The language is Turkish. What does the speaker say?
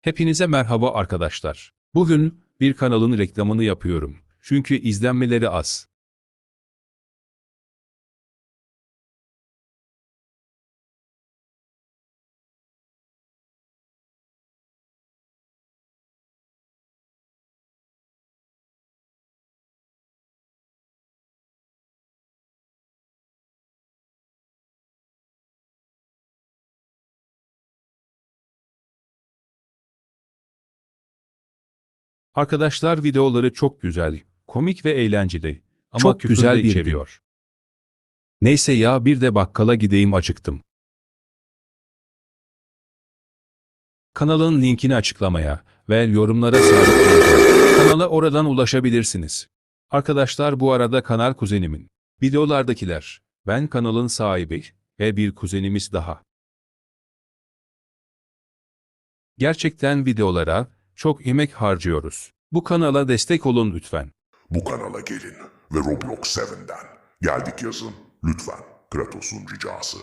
Hepinize merhaba arkadaşlar. Bugün bir kanalın reklamını yapıyorum. Çünkü izlenmeleri az. Arkadaşlar videoları çok güzel, komik ve eğlenceli. Ama Çok güzel bir içeriyor. Neyse ya bir de bakkala gideyim acıktım. Kanalın linkini açıklamaya ve yorumlara sabitleyin. Kanala oradan ulaşabilirsiniz. Arkadaşlar bu arada kanal kuzenimin. Videolardakiler. Ben kanalın sahibi ve bir kuzenimiz daha. Gerçekten videolara çok emek harcıyoruz. Bu kanala destek olun lütfen. Bu kanala gelin ve Roblox 7'den geldik yazın lütfen Kratos'un ricası.